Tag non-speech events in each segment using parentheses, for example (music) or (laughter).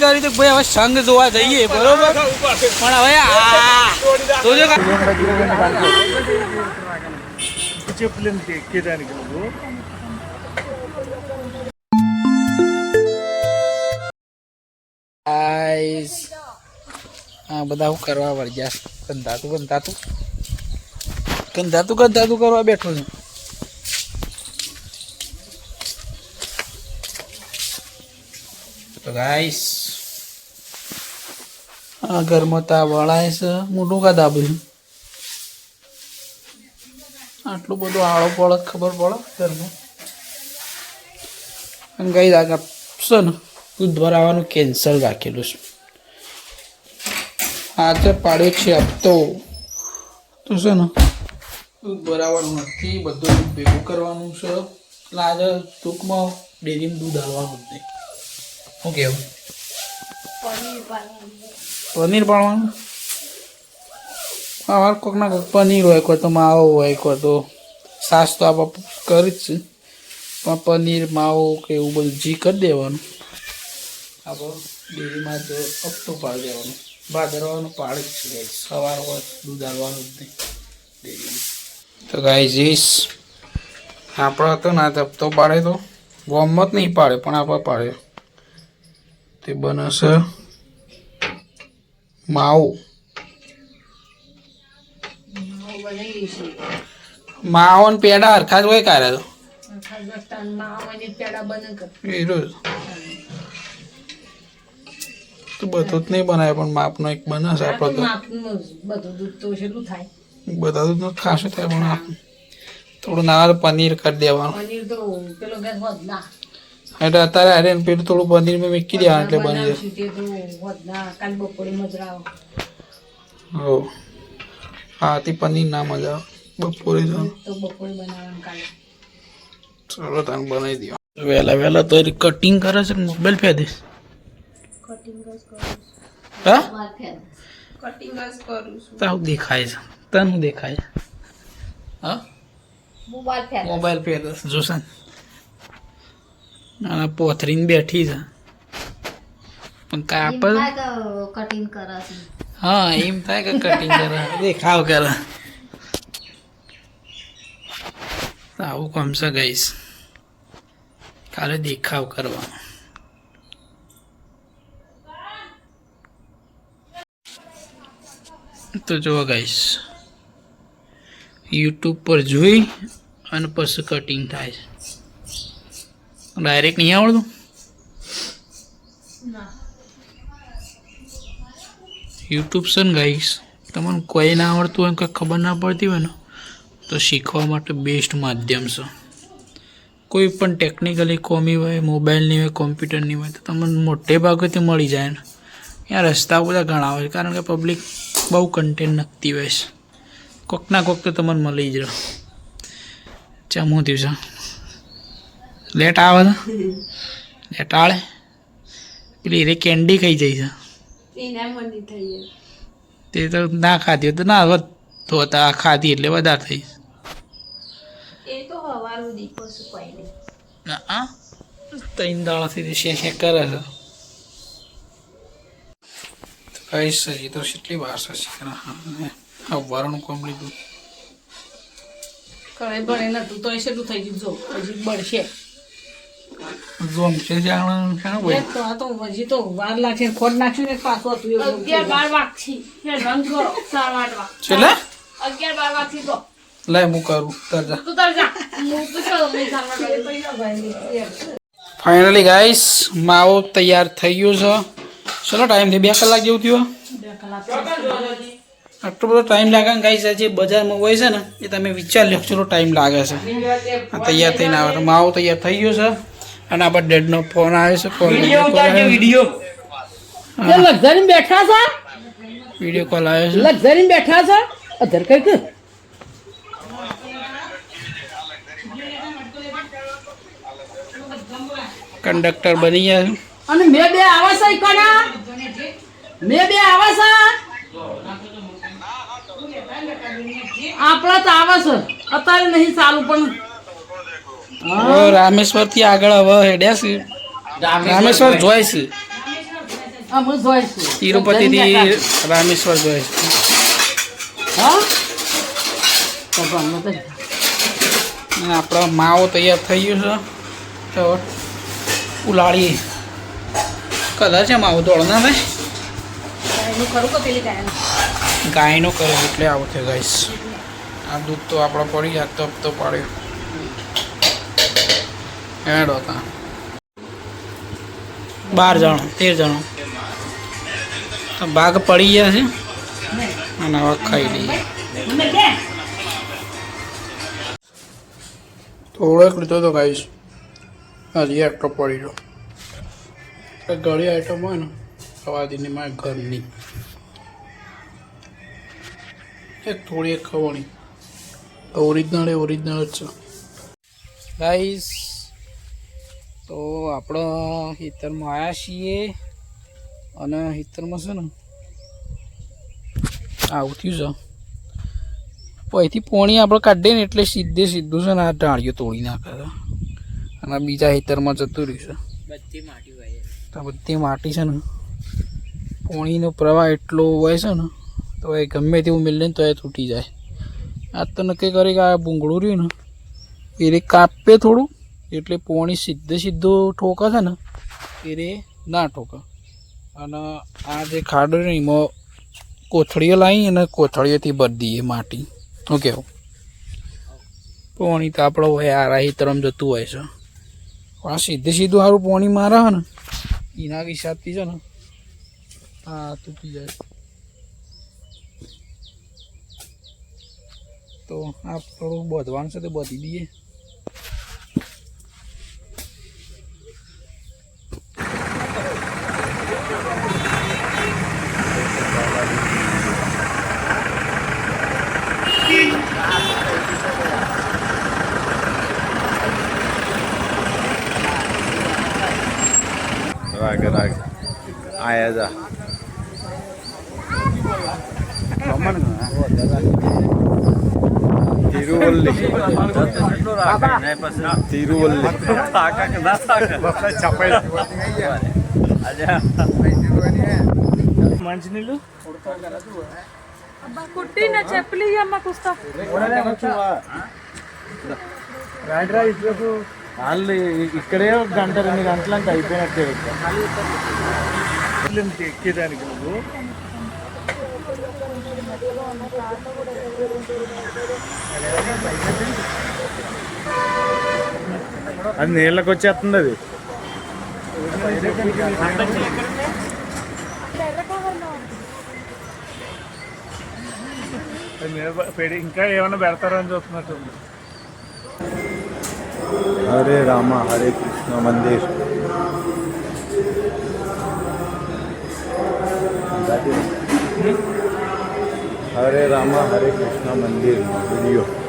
કરી તો ભાઈ હવે સંઘ જોવા જઈએ બરોબર પણ હવે આ જોજો કા- చెప్పలేని ఎక్కేదానికి నువ్వు ગાઈસ આ બધા હું કરવા વળગ્યા છે ગંધાતું ગંધાતું ગંધાતું ગંધાતું કરવા બેઠો છું તો ગાઈસ આ ઘરમાં તા વળાય છે મોટું કા દાબ્યું આટલું બધું આળો પડે ખબર પડે ઘરમાં. અને ગઈ આગળ છે ને, બુધવાર આવવાનું કેન્સલ રાખેલું છે. આજે પાડ્યો છે હપ્તો. તો છે ને દૂધ ભરાવાનું નથી, બધું ભેગું કરવાનું છે. એટલે આજે ટૂંકમાં ડેરીમાં દૂધ આવવાનું જ નહીં. શું કેવું પનીર પાડવાનું? અમારે કોઈક ના કોઈક પનીર હોય, કોઈ તો માવો હોય, કોઈ તો સાસ તો આપણે કરી જ છે. પણ પનીર, માવો કે એવું બધું જી કરી દેવાનું. આપણે ડેરીમાં તો હપ્તો પાડી દેવાનો. ભાદરવાનું પાડે જ છે. સવાર હોય, દૂધ આવવાનું જ નહીં ડેરીમાં. તો ગાય જઈશ આપણો હતો ને હપ્તો પાડે તો. ગોમત નહીં પાડે, પણ આપણે પાડે. તે બને માવો માવો ને પેડા હરખા જ હોય કારે તો એ રોજ તો બધું જ નહીં બનાવે પણ માપનો એક બનાવશે આપણે બધું દૂધ તો કેટલું થાય તો બધા દૂધ ખાસું થાય પણ આ થોડું ના પનીર કરી દેવાનું પનીર તો પેલો ગેસ વધના એટલે અત્યારે હારે પેટ થોડું પનીર મેં મૂકી દેવાનું એટલે બની જાય બનાવશું તે તો વધના કાલ બપોરે મજરા હો. હા તે પનીર ના મજા બપોરે તો. તો બપોરે બનાવવાનું કાલે. ચલો તને બનાવી દો. વહેલા વહેલા તો કટિંગ કરે છે મોબાઈલ ફે દે હા? કટિંગ કરું છું. તાવ દેખાય છે? તને દેખાય છે? હા? મોબાઈલ ફેર મોબાઈલ પે જોશે અને પોથરીને બેઠી છે. પણ કાપડ કટિંગ કરે હા એમ થાય કે કટિંગ કરે. દેખાવ કરે. તો આવું છે ગઈશ કાલે દેખાવ કરવાનો. તો જોવા ગઈશ યુટ્યુબ પર જોઈ અને પછી કટિંગ થાય છે. ડાયરેક્ટ નહીં આવડતું? યુટ્યુબ છે ને ગાઈશ તમને કોઈ ના આવડતું હોય કંઈ ખબર ના પડતી હોય ને તો શીખવા માટે બેસ્ટ માધ્યમ છે. કોઈ પણ ટેકનિકલી કોમી હોય મોબાઈલની હોય કોમ્પ્યુટરની હોય તો તમને મોટે ભાગેથી મળી જાય ને. ત્યાં રસ્તા બધા ઘણા હોય કારણ કે પબ્લિક બહુ કન્ટેન્ટ નખતી હોય છે. કોક ના કોક તો તમને મળી જ રહ્યો ચમું થયું છે? લેટ આવે છે? લેટ આળે? પેલી રે કેન્ડી ખાઈ જાય છે. તે તો ના ખાધી હોય તો ના તો આ ખાધી એટલે વધારે થઈ આ ત્રણ દાડાથી શેક શેક કરે છે. કઈ સજી તો કેટલી વાર છે હા વારનું કોમ લીધું કરે ભણે નતું તો એ શેટું થઈ ગયું. જો હજી બળશે. જોમ છે જાણ છે હોય તો આ તો હજી તો વાર લાગશે ખોટ નાખ્યું ને પાછું હતું એવું અગિયાર બાર છે રંગ કરો સાડા આઠ વાગ. છેલ્લે? અગિયાર બાર વાગથી તો. લાય હું કરું. તરજા તું તાર જા. હું પૂછો ફાઇનલી ગાઈસ માવો તૈયાર થઈ ગયો છે. ચલો ટાઈમ થઈ બે કલાક જેવું થયો આટલો બધો ટાઈમ લાગે ને ગાઈસ જે બજારમાં હોય છે ને એ તમે વિચાર લો ચલો ટાઈમ લાગે છે. તૈયાર થઈને આવે માવો તૈયાર થઈ ગયો છે. અને આપણા ડેડનો ફોન આવે છે ફોન વીડિયો લક્ઝરી બેઠા છે? વીડિયો કોલ આવ્યો છે. લક્ઝરી બેઠા છે? અધર કઈ કે કંડક્ટર બની ગયા અને મેં બે આવા છે કોના મેં બે આવા છે? આપણા તો આવા છે. અત્યારે નહીં ચાલુ પણ રામેશ્વરથી આગળ હવે હેડ્યા છે. રામેશ્વર જોઈ છે. હું તિરુપતિથી રામેશ્વર ગયો છે. આપણો માવો તૈયાર થઈ ગયો છે. તો ઉલાળીએ કદાચ છે માવો દોડ ના થાય એનું ખરું કે પેલી ગાયનું? ગાયનો કરે એટલે આવું થયું ગાઈશ આ દૂધ તો આપણે પડી જાય તપ તો પાડ્યો. હેડો હતા. બાર જણા તેર જણા. ભાગ પડી ગયા છે. અને હવે ખાઈ લઈએ. થોડોક લીધો તો ખાઈશ. હજી એકટો પડી ગયો ઘણી આઈટમ હોય ને સવાદીની મારે ઘરની. એક થોડી એક ખવણી. ઓરિજિનલ એ ઓરિજિનલ જ છે. ગાઈસ તો આપણે હિતરમાં આવ્યા છીએ અને હિતરમાં છે ને આવું થયું છે. અહીંથી પોણી આપણે કાઢીએ ને એટલે સીધે સીધું છે ને આ ટાળીઓ તોડી નાખે છે. અને બીજા હિતરમાં જતું રહ્યું છે. તો બધી માટી છે ને પોણીનો પ્રવાહ એટલો હોય છે ને તો એ ગમે તેવું મિલે ને તો એ તૂટી જાય. આ તો નક્કી કરી કે આ ભૂંગળું રહ્યું ને એ કાપે થોડું એટલે પોણી સીધે સીધું ઠોકે છે ને, એ ના ઠોકે. અને આ જે ખાડો ને, એમાં કોથળીઓ લાવી અને કોથળીઓથી ભરી દઈએ માટી. શું કહેવું પોણી તો આપણો હોય આરા તરમ જતું હોય છે. આ સીધે સીધું સારું પોણી મારે છે ને, એના હિસાબથી છે ને હા તૂટી જાય. તો આ થોડું બધવાનું છે તો બધી દઈએ. आगे आगे आया తిరువల్లి. తిరువల్లి. మంచినీళ్ళు చెప్పులు ఇవ్వమ్మ కుస్తా. వాళ్ళు ఇక్కడే ఒక గంట రెండు గంటలు అంటే అయిపోయినట్టే ఎక్కేదానికి నువ్వు? అది నీళ్ళకి వచ్చేస్తుంది అది. ఇంకా ఏమైనా పెడతారో అని చూస్తున్నట్టుంది. હરે રામા હરે કૃષ્ણ મંદિર હરે રામા હરે કૃષ્ણ મંદિર વીડિયો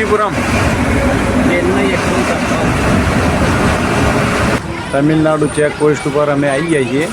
પહોંચીપુરમ તમિલનાડુ ચેક પોસ્ટ ઉપર અમે આવી ગયા છીએ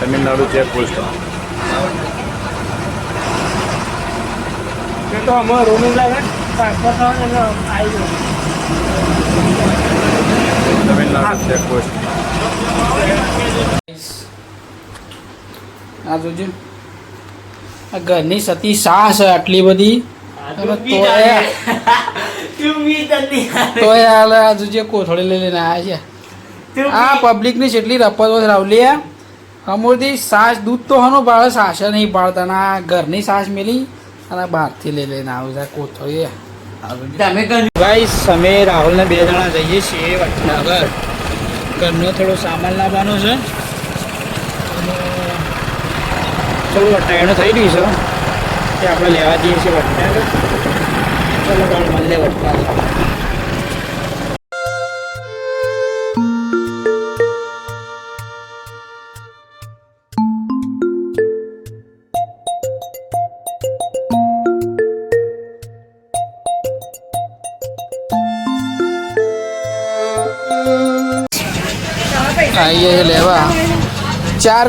તમિલનાડુ ચેક પોસ્ટ અમારે રોમિંગ તમિલનાડુ ચેક પોસ્ટ આ જોજો ઘરની સતી સાસ આટલી બધી. અને તોય (laughs) તોય હાલ આ જોજે કોથળી લઈ લઈને આવ્યા છે. આ પબ્લિકની જેટલી રપત હોય રાવલિયા અમૂર્થી સાસ દૂધ તો હનો પાડે સાસ નહીં પાડતા અને આ ઘરની સાસ મેલી અને બહારથી લઈ લઈને આવું છે કોથળી તમે ભાઈ અમે રાહુલને બે જણા જઈએ છીએ વડનગર ઘરનો થોડો સામાન લાવવાનો છે. થોડું અટાયણું થઈ રહ્યું છે. તે આપણે લેવા દઈએ છીએ વટાણ ચલો પણ મળે લેવા. ચાર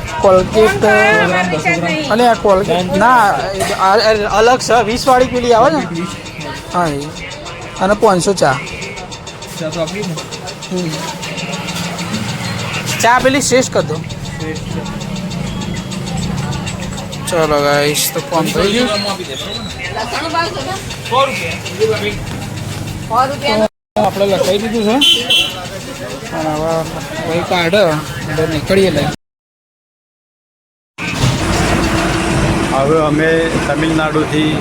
કોલગેટ અને આ કોલગેટ ના અલગ છે. વીસ વાળી પેલી આવે ને? હા અને પાંચસો ચા. ચા પેલી શ્રેષ્ઠ કદો ચલો ગાઈશ તો કોમ થઈ ગયું. આપણે લખાઈ દીધું છે. અને કાઢ. નીકળીએ લઈ. હવે અમે તમિલનાડુથી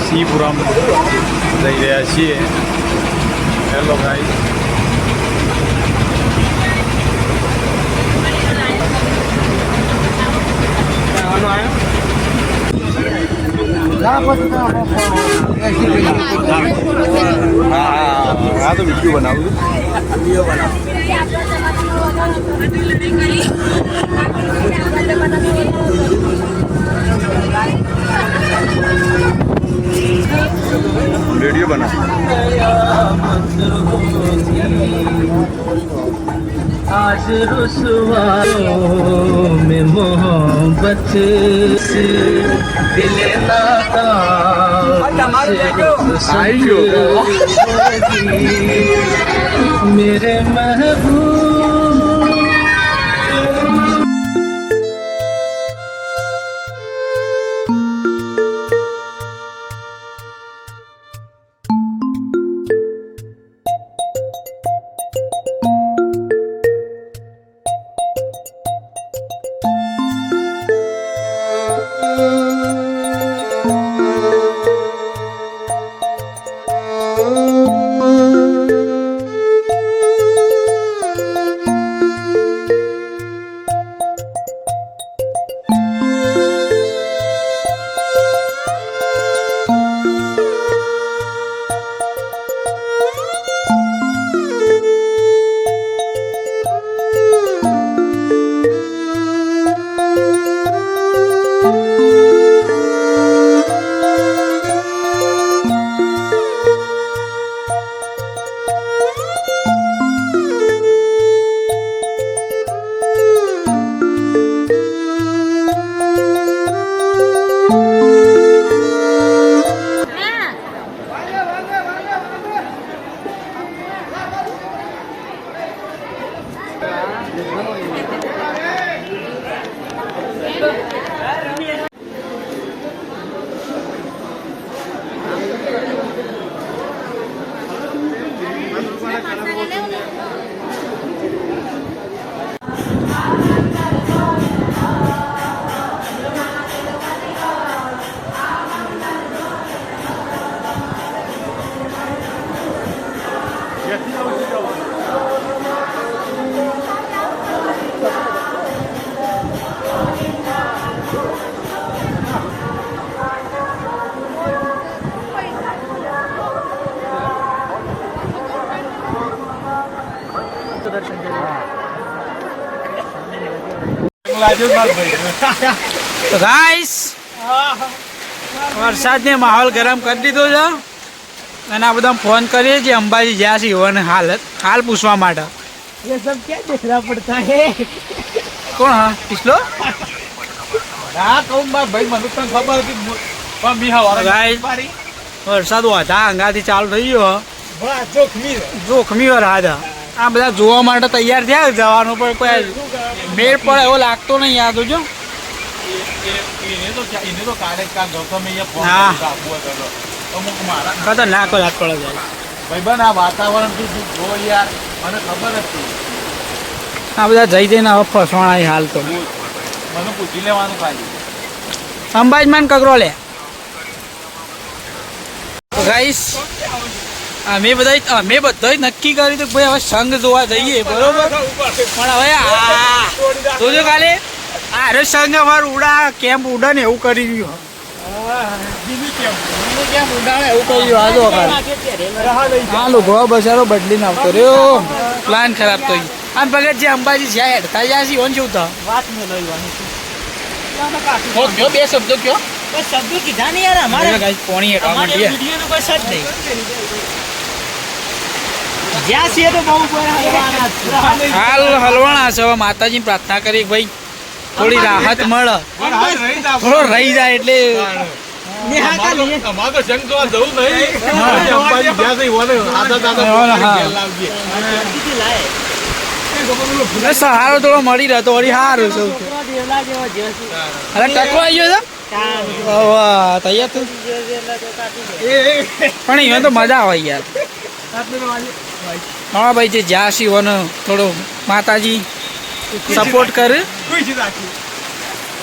સીપુરમ જઈ રહ્યા છીએ. હેલો ભાઈ હા હા તો વીડિયો બનાવું વીડિયો रुसवारों में मोहब्बत से दिल नाता मेरे महबूब તો ગાઈસ વરસાદને માહોલ ગરમ કરી દીધો છે અને આ બધા ફોન કરીએ છીએ અંબાજી જ્યાં છે એવાની હાલત હાલ પૂછવા માટે ये सब क्या देखना पड़ता है કોણ હા પિછલો હા કહું બા ભાઈ મને પણ ખબર હતી પણ મી હવારે Guys. મારી વરસાદ વધા અંગાથી ચાલુ થઈ ગયો બા જોખમી છે. જોખમી વરસાદ આ બધા જોવા માટે તૈયાર થયા જવાનું પણ કોઈ મેળ પડે એવો લાગતો નહીં યાદ જો ખતરનાક યાદ પડે છે. ભાઈબંધ આ વાતાવરણ જો યાર મને ખબર હતી. આ બધા જઈ જઈને હવે ફસવાના હાલ તો. મને પૂછી લેવાનું ખાલી. અંબાજમાન કકરો લે ગાઈસ અમે બધા અમે બધા નક્કી કર્યું હતું ભાઈ હવે સંઘ જોવા જઈએ બરોબર? પણ હવે આ જોજો કાલે આ અરે સંઘ અમારું ઉડા કેમ્પ ઉડા ને એવું કરી રહ્યું. ઉડાણે કરી રહ્યું? જો કાલે. હા પ્લાન ખરાબ થઈ આમ ભગત જે અંબાજી જ્યાં હેડતા જ્યાં છે ઓન જેવું વાત મેં કયો? બે શબ્દો કયો? શબ્દો કીધા નહીં યાર અમારે. પોણી હેડવા માંડીએ. વિડીયોનું કોઈ સજ નહીં. જ્યાં છીએ તો બહુ. હાલ હલવાણા છે. હવે માતાજીની પ્રાર્થના કરી ભાઈ થોડી રાહત મળે. થોડો રહી જાય એટલે નેહા કાલી. દીદી લાય. એટલે સહારો થોડો મળી રહ્યો તો વળી સારું છે. અરે આવી ગયો છે? તૈયાર તો પણ અહીંયા તો મજા આવે યાર. હા ભાઈ જે જ્યાં શિવનો થોડો માતાજી સપોર્ટ કરે.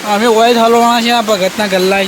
અમે ઓય હલવાના છે આ ભગતના ગલ્લા